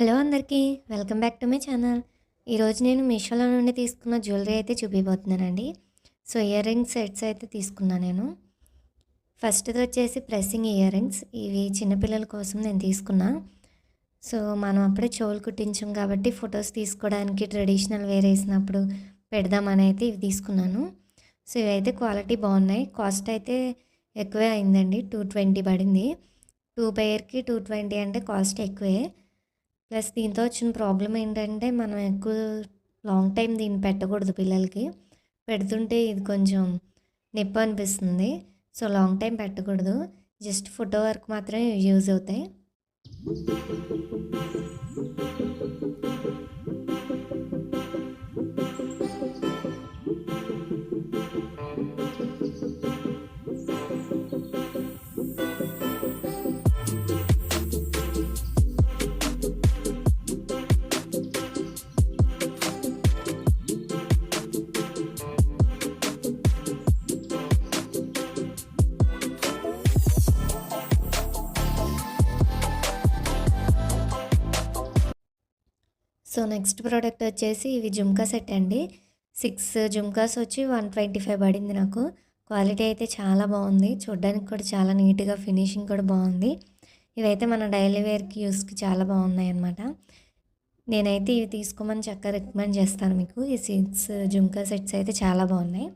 Hello అందరికీ welcome back to my channel. ఈరోజు నేను మీషోలో నుండి తీసుకున్న జ్యువెలరీ అయితే చూపిపోతున్నానండి సో ఇయర్ రింగ్స్ సెట్స్ అయితే తీసుకున్నాను నేను. ఫస్ట్ది వచ్చేసి ప్రెస్సింగ్ ఇయర్ రింగ్స్. ఇవి చిన్నపిల్లల కోసం నేను తీసుకున్నా. సో మనం అప్పుడే చెవులు కుట్టించాం కాబట్టి ఫొటోస్ తీసుకోవడానికి ట్రెడిషనల్ వేర్ వేసినప్పుడు పెడదామని అయితే ఇవి తీసుకున్నాను. సో ఇవైతే క్వాలిటీ బాగున్నాయి. కాస్ట్ అయితే ఎక్కువే అయిందండి. టూ ట్వంటీ పడింది. టూ పేర్కి టూ ట్వంటీ అంటే కాస్ట్ ఎక్కువే. ప్లస్ దీంతో వచ్చిన ప్రాబ్లం ఏంటంటే మనం ఎక్కువ లాంగ్ టైం దీన్ని పెట్టకూడదు పిల్లలకి. పెడుతుంటే ఇది కొంచెం నొప్పి అనిపిస్తుంది. సో లాంగ్ టైం పెట్టకూడదు. జస్ట్ ఫోటో వర్క్ మాత్రమే యూజ్ అవుతాయి. సో నెక్స్ట్ ప్రోడక్ట్ వచ్చేసి ఇవి జుమ్కా సెట్ అండి. సిక్స్ జుమ్కాస్ వచ్చి వన్ ట్వంటీ ఫైవ్ పడింది నాకు. క్వాలిటీ అయితే చాలా బాగుంది. చూడడానికి కూడా చాలా నీట్గా ఫినిషింగ్ కూడా బాగుంది. ఇవైతే మన డైలీ వేర్కి యూస్కి చాలా బాగున్నాయి అన్నమాట నేనైతే ఇవి తీసుకోమని చక్కగా రికమెండ్ చేస్తాను మీకు. ఈ సిక్స్ జుమ్కా సెట్స్ అయితే చాలా బాగున్నాయి.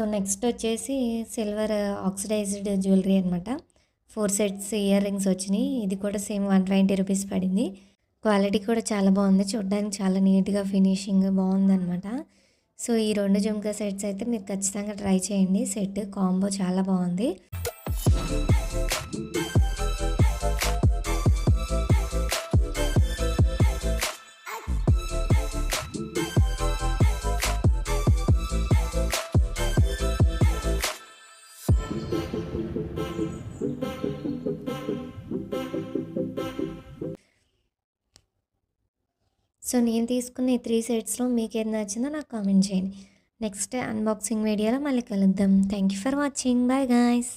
సో నెక్స్ట్ వచ్చేసి సిల్వర్ ఆక్సిడైజ్డ్ జ్యువెలరీ అనమాట ఫోర్ సెట్స్ ఇయర్ రింగ్స్ వచ్చినాయి. ఇది కూడా సేమ్ వన్ ట్వంటీ రూపీస్ పడింది. క్వాలిటీ కూడా చాలా బాగుంది. చూడడానికి చాలా నీట్గా ఫినిషింగ్ బాగుందనమాట సో ఈ రెండు జుమ్కా సెట్స్ అయితే మీరు ఖచ్చితంగా ట్రై చేయండి. సెట్ కాంబో చాలా బాగుంది. సో నేను తీసుకున్న ఈ త్రీ సెట్స్లో మీకు ఏది నచ్చిందో నాకు కామెంట్ చేయండి. నెక్స్ట్ అన్బాక్సింగ్ వీడియోలో మళ్ళీ కలుద్దాం. Thank you for watching bye guys